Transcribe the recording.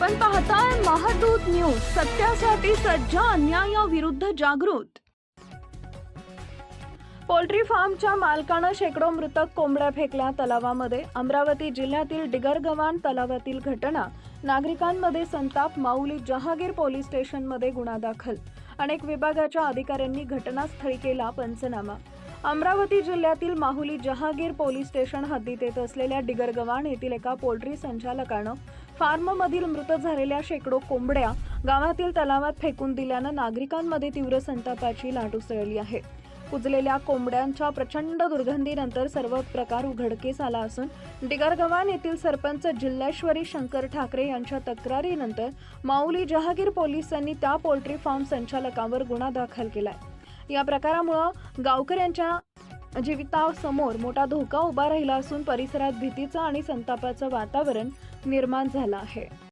आपण पाहताय महादूत न्यूज सत्यासाठी सज्ज अन्यायाविरुद्ध जागृत. पोल्ट्री फार्मच्या मालकानं शेकडो मृतक कोंबड्या फेकल्या तलावामध्ये. अमरावती जिल्ह्यातील डिगरगव्हाण तलावातील घटना. नागरिकांमध्ये संताप माऊली जहागीर पोलीस स्टेशनमध्ये गुन्हा दाखल. अनेक विभागाच्या अधिकाऱ्यांनी घटनास्थळी केला पंचनामा. अमरावती जिल्ह्यातील माहुली जहागीर पोलीस स्टेशन हद्दीत येत असलेल्या डिगरगव्हाण येथील एका पोल्ट्री संचालकानं फार्ममधील मृत झालेल्या शेकडो कोंबड्या गावातील तलावात फेकून दिल्यानं नागरिकांमध्ये तीव्र संतापाची लाट उसळली आहे. कुजलेल्या कोंबड्यांच्या प्रचंड दुर्गंधीनंतर सर्व प्रकार उघडकीस आला असून डिगरगव्हाण येथील सरपंच जिल्हेश्वरी शंकर ठाकरे यांच्या तक्रारीनंतर माऊली जहागीर पोलिसांनी त्या पोल्ट्री फार्म संचालकांवर गुन्हा दाखल केलाय. या प्रकारामुळं गावकऱ्यांच्या जीवितासमोर मोठा धोका उभा राहिला असून परिसरात भीतीचं आणि संतापाचं वातावरण निर्माण झालं आहे.